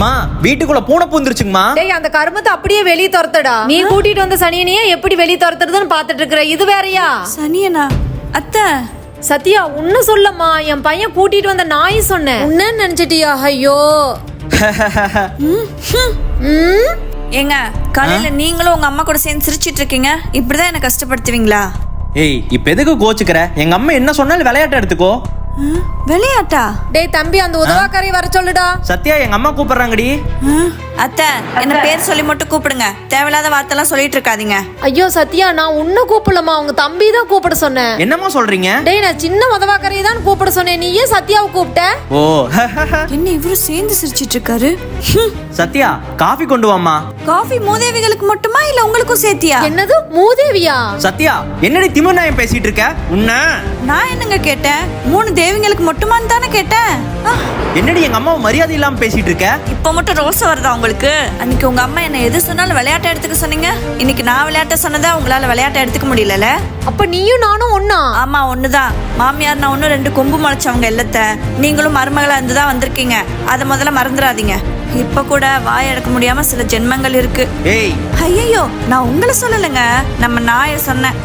மா வீட்டுக்குள்ள பூனை பூந்துருச்சுங்கம்மா டேய் அந்த கருமத்தை அப்படியே வெளிய துரத்துடா. நீ கூட்டிட்டு வந்த சனியனையே எப்படி வெளிய துரத்துறதுன்னு பாத்துட்டு இருக்கிற இது வேறயா? சனியனா? அத்தை. சத்யா உன்ன சொல்லம்மா. என் பையன் கூட்டிட்டு வந்த நாய் சொன்னேன் உன்ன நினைச்சிட்டியா? ஐயோ. ஏங்க காலையில நீங்களும் உங்க அம்மா கூட சேர்ந்து சிரிச்சிட்டு இருக்கீங்க இப்படிதான் என்ன கஷ்டப்படுத்துவீங்களா? ஏய் இப்ப எதுக்கு கோச்சுக்கிற? எங்க அம்மா என்ன சொன்னாலும் விளையாட்டு எடுத்துக்கோ. விளையாட்டா? டேய் தம்பி அந்த உதவாக்கரை வர சொல்லுடா. சத்யா எங்க அம்மா கூப்பிடுறாங்கடி. ம், அத்தை என்ன பேர் சொல்லி மட்டும் கூப்பிடுங்க. தேவையில்லாத வார்த்தைலாம் சொல்லிட்டு இருக்காதீங்க. ஐயோ சத்யா நான் உன்ன கூப்பிடலமா உங்க தம்பி தான் கூப்பிட சொன்னேன். என்னம்மா சொல்றீங்க? டேய் நான் சின்ன உதவாக்கரையை தான் கூப்பிட சொன்னேன். நீ ஏன் சத்யாவை கூப்பிட்ட? ஓ. என்ன இவரு சேர்ந்து சிரிச்சிட்டு இருக்காரு? சத்யா காஃபி கொண்டு வாம்மா. காஃபி மூதேவிகளுக்கு மட்டுமா இல்ல உங்களுக்கும் சேர்த்தியா? என்னது மூதேவியா? சத்யா என்னடி திமிர் நாயம் பேசிட்டு இருக்க? உன்ன. நான் என்னங்க கேட்டேன்? மூணு தேவிங்களுக்கு மட்டுமான்னு தானே கேட்டேன். என்னடி எங்க அம்மாவை மரியாதை இல்லாம பேசிட்டு இருக்க? இப்ப மட்டும் ரோச வருதா உங்களுக்கு? அன்னைக்கு உங்க அம்மா என்ன எது சொன்னாலும் விளையாட்டை எடுத்துக்க சொன்னீங்க? இன்னைக்கு நான் விளையாட்ட சொன்னதா உங்களால விளையாட்டை எடுத்துக்க முடியலல? அப்ப நீயும் நானும் ஒண்ணா? ஆமா ஒண்ணுதான் மாமியார் நான் ஒண்ணு ரெண்டு கொம்பு முளைச்சவங்க இல்லத்த. நீங்களும் மருமகளா இருந்து தான் வந்திருக்கீங்க. அதை முதல்ல மறந்துடாதீங்க. இப்ப கூட வாய் அடக்க முடியாம சில ஜென்மங்கள் இருக்கு. ஏய். ஐயோ நான் உங்களை சொல்லலைங்க. நம்ம நாயை சொன்னேன்.